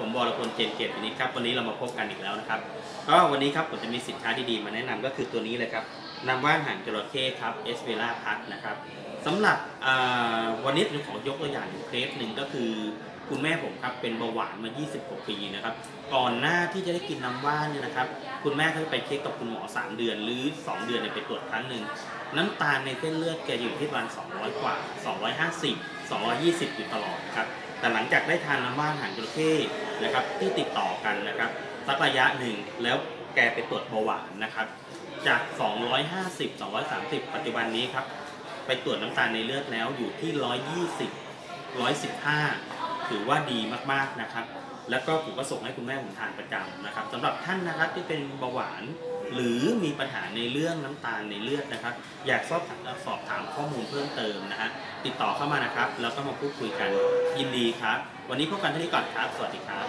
ผมบอรพลเจนเกียรตินิตครับวันนี้เรามาพบกันอีกแล้วนะครับก็วันนี้ครับผมจะมีสินค้าดีๆมาแนะนำก็คือตัวนี้เลยครับ น้ำว่านหางจระเข้ครับเอสเวล่าพัทนะครับสำหรับวันนี้ผมขอยกตัวอย่างเคสหนึ่งก็คือคุณแม่ผมครับเป็นเบาหวานมา 20กว่าปีนะครับ ก่อนหน้าที่จะได้กินน้ำว่านเนี่ยนะครับ คุณแม่เขาไปเช็คกับคุณหมอ 3 เดือนหรือ 2 เดือนเนี่ยไปตรวจครั้งหนึ่งน้ำตาลในเส้นเลือดแกอยู่ที่ประมาณ200 กว่า 250 220 อยู่ตลอดครับ แต่หลังจากได้ทานน้ำว่านหางจระเข้นะครับที่ติดต่อกันนะครับสักระยะหนึ่งแล้ว แกไปตรวจเบาหวานนะครับ จาก 250 230 ปัจจุบันนี้ครับ ไปตรวจน้ำตาลในเลือดแล้วอยู่ที่ 120 115 ถือว่าดีมากๆนะครับ แล้วก็ผมก็ส่งให้คุณแม่ผมทานประจำนะครับสำหรับท่านนะครับที่เป็นเบาหวานหรือมีปัญหาในเรื่องน้ำตาลในเลือดนะครับ อยากสอบถามสอบถามข้อมูลเพิ่มเติมนะฮะติดต่อเข้ามานะครับ แล้วก็มาพูดคุยกันยินดีครับ วันนี้พบกันเท่านี้ก่อนครับ สวัสดีครับ